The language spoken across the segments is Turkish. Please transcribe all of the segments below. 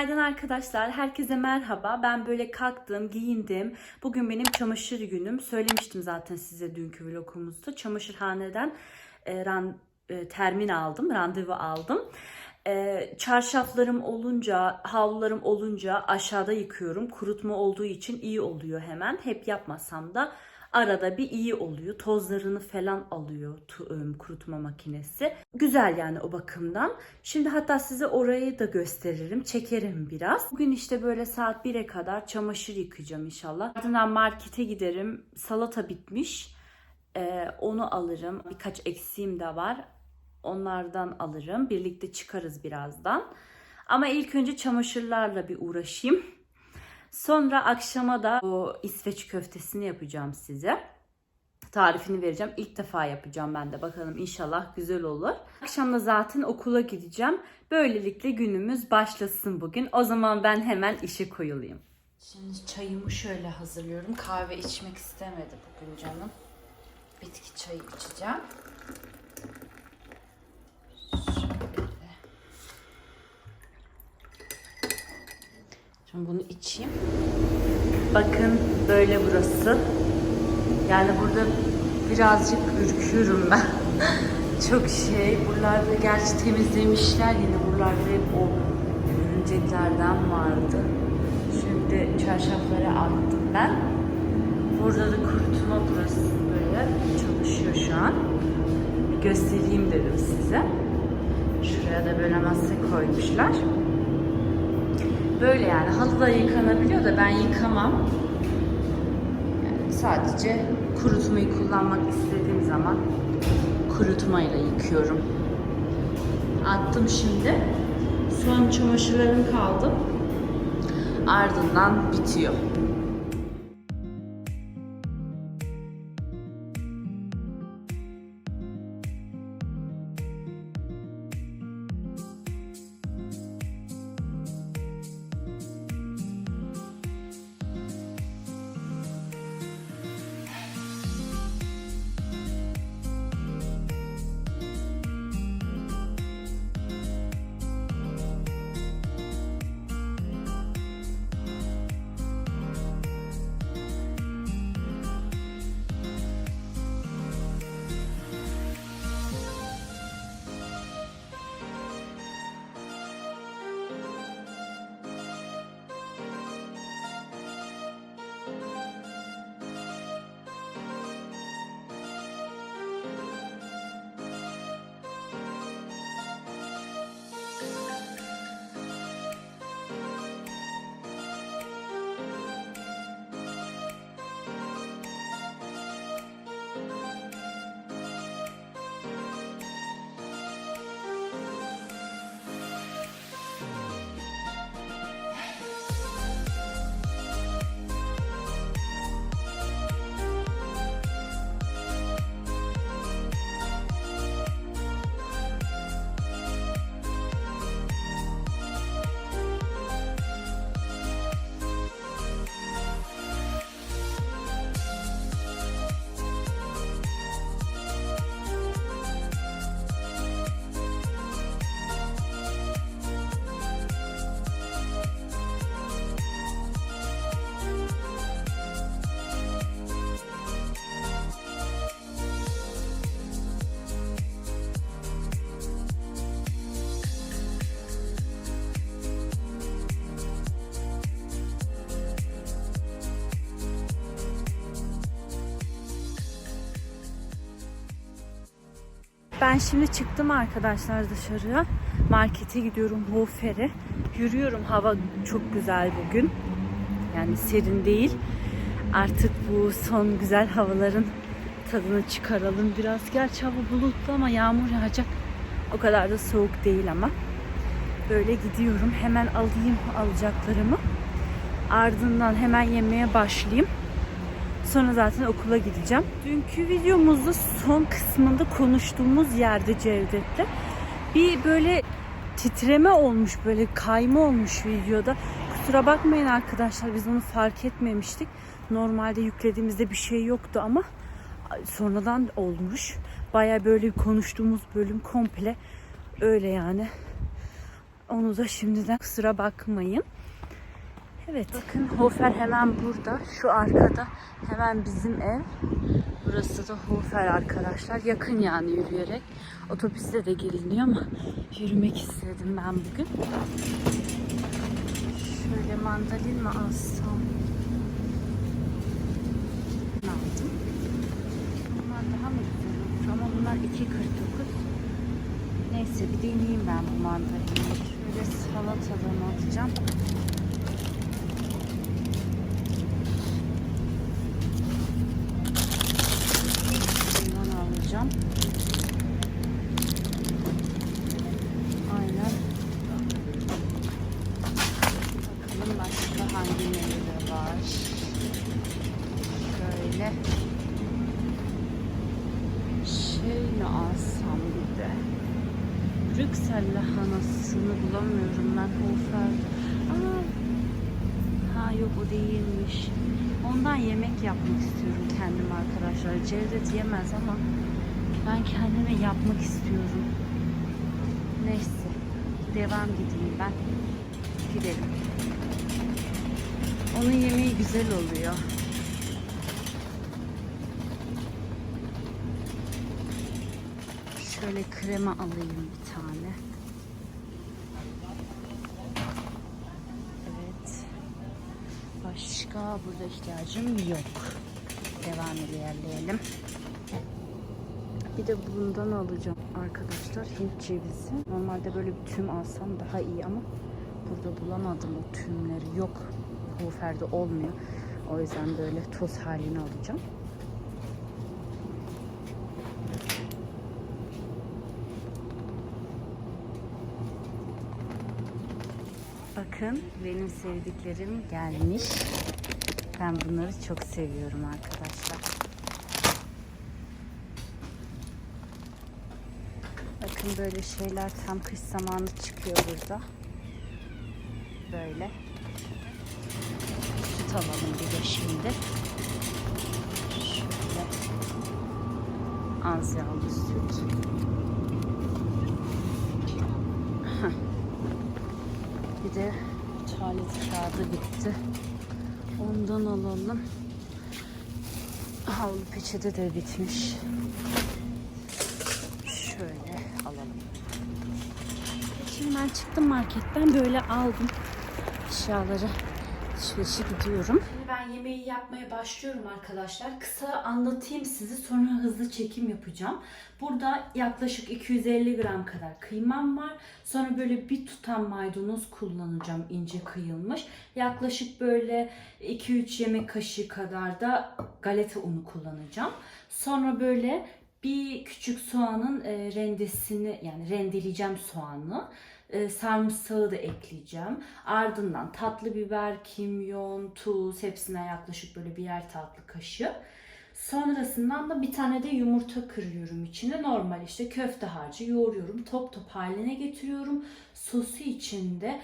Günaydın arkadaşlar. Herkese merhaba. Ben böyle kalktım, giyindim. Bugün benim çamaşır günüm. Söylemiştim zaten size dünkü vlogumuzda. Çamaşırhaneden e, ran, e, termin aldım, randevu aldım. E, çarşaflarım olunca, havlularım olunca aşağıda yıkıyorum. Kurutma olduğu için iyi oluyor hemen. Hep yapmasam da arada bir iyi oluyor. Tozlarını falan alıyor ım, kurutma makinesi. Güzel yani o bakımdan. Şimdi hatta size orayı da gösteririm. Çekerim biraz. Bugün işte böyle saat 1'e kadar çamaşır yıkayacağım inşallah. Ardından markete giderim. Salata bitmiş. Ee, onu alırım. Birkaç eksiğim de var. Onlardan alırım. Birlikte çıkarız birazdan. Ama ilk önce çamaşırlarla bir uğraşayım. Sonra akşama da o İsveç köftesini yapacağım size. Tarifini vereceğim. İlk defa yapacağım ben de. Bakalım inşallah güzel olur. Akşam da zaten okula gideceğim. Böylelikle günümüz başlasın bugün. O zaman ben hemen işe koyulayım. Şimdi çayımı şöyle hazırlıyorum. Kahve içmek istemedi bugün canım. Bitki çayı içeceğim. Şimdi bunu içeyim. Bakın böyle burası. Yani burada birazcık ürküyorum ben. Çok şey. Buralarda gerçi temizlemişler yine. Buralarda hep o örümceklerden vardı. Şimdi çarşafları attım ben. Burada da kurutma burası böyle çalışıyor şu an. Bir göstereyim dedim size. Şuraya da böyle masa koymuşlar. Böyle yani halı da yıkanabiliyor da ben yıkamam. Yani sadece kurutmayı kullanmak istediğim zaman kurutmayla yıkıyorum. Attım şimdi. Son çamaşırlarım kaldı. Ardından bitiyor. Ben şimdi çıktım arkadaşlar dışarıya. Markete gidiyorum Hofer'e. Yürüyorum. Hava çok güzel bugün. Yani serin değil. Artık bu son güzel havaların tadını çıkaralım biraz. Gerçi hava bulutlu ama yağmur yağacak. O kadar da soğuk değil ama. Böyle gidiyorum. Hemen alayım alacaklarımı. Ardından hemen yemeye başlayayım. Sonra zaten okula gideceğim. Dünkü videomuzda son kısmında konuştuğumuz yerde Cevdet'le bir böyle titreme olmuş böyle kayma olmuş videoda. Kusura bakmayın arkadaşlar biz onu fark etmemiştik. Normalde yüklediğimizde bir şey yoktu ama sonradan olmuş. Baya böyle konuştuğumuz bölüm komple öyle yani. Onu da şimdiden kusura bakmayın. Evet bakın Hofer hemen burada. Şu arkada hemen bizim ev. Burası da Hofer arkadaşlar. Yakın yani yürüyerek. Otobüste de geliniyor ama yürümek istedim ben bugün. Şöyle mandalin mi alsam? Aldım? Bunlar daha mı güzel? Ama bunlar 2.49. Neyse bir deneyeyim ben bu mandalini. Şöyle salatadan alacağım. Bundan alacağım. Aynen. Bakalım başka hangi meyve var. Şöyle. Şey mi alsam bir de? Brüksel lahanasını bulamıyorum ben Hofer. Aa, ha yok o değilmiş. Ondan yemek yapmak istiyorum kendim arkadaşlar. Cevdet yemez ama ben kendime yapmak istiyorum. Neyse. Devam gideyim ben. Gidelim. Onun yemeği güzel oluyor. Şöyle krema alayım bir tane. Evet. Başka burada ihtiyacım yok. Devam ilerleyelim. Bir de bundan alacağım arkadaşlar. Hint cevizi. Normalde böyle bir tüm alsam daha iyi ama burada bulamadım o tümleri. Yok. Hofer'de olmuyor. O yüzden böyle toz halini alacağım. Bakın benim sevdiklerim gelmiş. Ben bunları çok seviyorum arkadaşlar. Bakın böyle şeyler tam kış zamanı çıkıyor burada. Böyle. Süt alalım bir de şimdi. Şöyle. Az yağlı süt. Bir de tuvalet kağıdı bitti. Ondan alalım. Havlu peçete de bitmiş. Şöyle alalım. Şimdi ben çıktım marketten böyle aldım eşyaları. Alışverişe gidiyorum. Şimdi ben yemeği yapmaya başlıyorum arkadaşlar. Kısa anlatayım size sonra hızlı çekim yapacağım. Burada yaklaşık 250 gram kadar kıymam var. Sonra böyle bir tutam maydanoz kullanacağım ince kıyılmış. Yaklaşık böyle 2-3 yemek kaşığı kadar da galeta unu kullanacağım. Sonra böyle bir küçük soğanın e, rendesini yani rendeleyeceğim soğanı. E, sarımsağı da ekleyeceğim. Ardından tatlı biber, kimyon, tuz hepsine yaklaşık böyle birer tatlı kaşığı. Sonrasından da bir tane de yumurta kırıyorum içine. Normal işte köfte harcı yoğuruyorum. Top top haline getiriyorum. Sosu içinde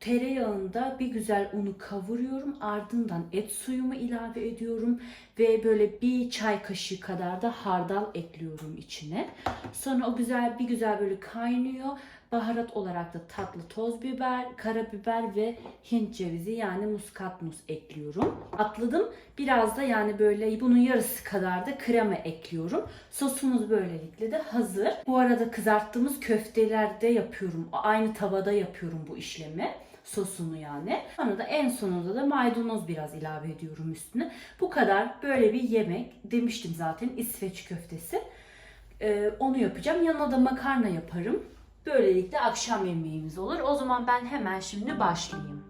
tereyağında bir güzel unu kavuruyorum. Ardından et suyumu ilave ediyorum. Ve böyle bir çay kaşığı kadar da hardal ekliyorum içine. Sonra o güzel bir güzel böyle kaynıyor. Baharat olarak da tatlı toz biber, karabiber ve Hint cevizi yani muskatnus ekliyorum. Atladım. Biraz da yani böyle bunun yarısı kadar da krema ekliyorum. Sosumuz böylelikle de hazır. Bu arada kızarttığımız köftelerde yapıyorum. Aynı tavada yapıyorum bu işlemi sosunu yani. Sonra da en sonunda da maydanoz biraz ilave ediyorum üstüne. Bu kadar böyle bir yemek. Demiştim zaten İsveç köftesi. Ee, onu yapacağım. Yanına da makarna yaparım. Böylelikle akşam yemeğimiz olur. O zaman ben hemen şimdi başlayayım.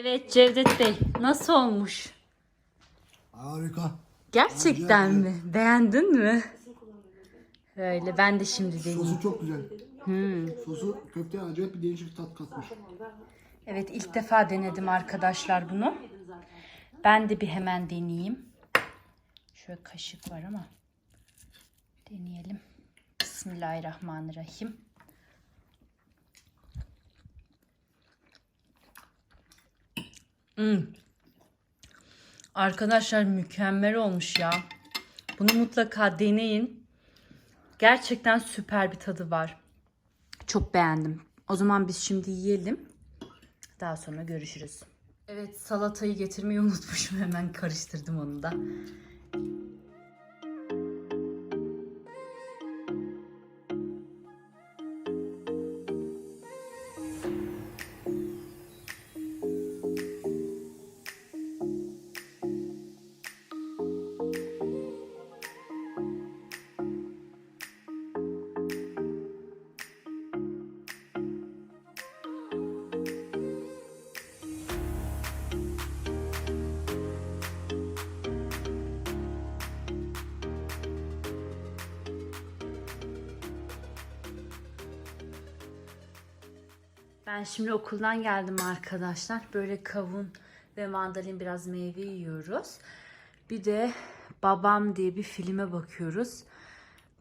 Evet Cevdet Bey nasıl olmuş? Harika. Gerçekten Acayip. mi? Beğendin mi? Öyle ben de şimdi deneyeyim. Sosu çok güzel. Hmm. Sosu köfteye acayip bir değişik tat katmış. Evet ilk defa denedim arkadaşlar bunu. Ben de bir hemen deneyeyim. Şöyle kaşık var ama deneyelim. Bismillahirrahmanirrahim. Hmm. Arkadaşlar mükemmel olmuş ya. Bunu mutlaka deneyin. Gerçekten süper bir tadı var. Çok beğendim. O zaman biz şimdi yiyelim. Daha sonra görüşürüz. Evet salatayı getirmeyi unutmuşum. Hemen karıştırdım onu da. Ben şimdi okuldan geldim arkadaşlar. Böyle kavun ve mandalin biraz meyve yiyoruz. Bir de Babam diye bir filme bakıyoruz.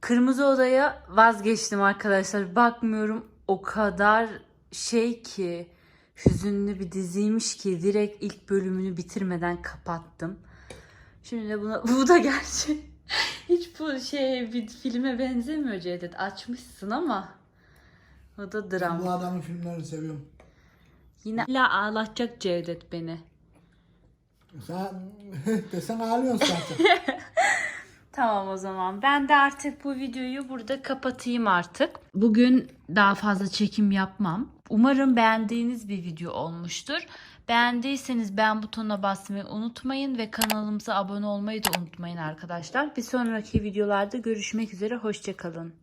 Kırmızı Oda'ya vazgeçtim arkadaşlar. Bakmıyorum o kadar şey ki hüzünlü bir diziymiş ki direkt ilk bölümünü bitirmeden kapattım. Şimdi de buna bu da gerçek. Hiç bu şey bir filme benzemiyor Cevdet. Açmışsın ama o da dram. Bu adamın filmlerini seviyorum. Yine illa ağlatacak Cevdet beni. Sen desen ağlıyorsun zaten. Tamam o zaman. Ben de artık bu videoyu burada kapatayım artık. Bugün daha fazla çekim yapmam. Umarım beğendiğiniz bir video olmuştur. Beğendiyseniz beğen butonuna basmayı unutmayın ve kanalımıza abone olmayı da unutmayın arkadaşlar. Bir sonraki videolarda görüşmek üzere. Hoşçakalın.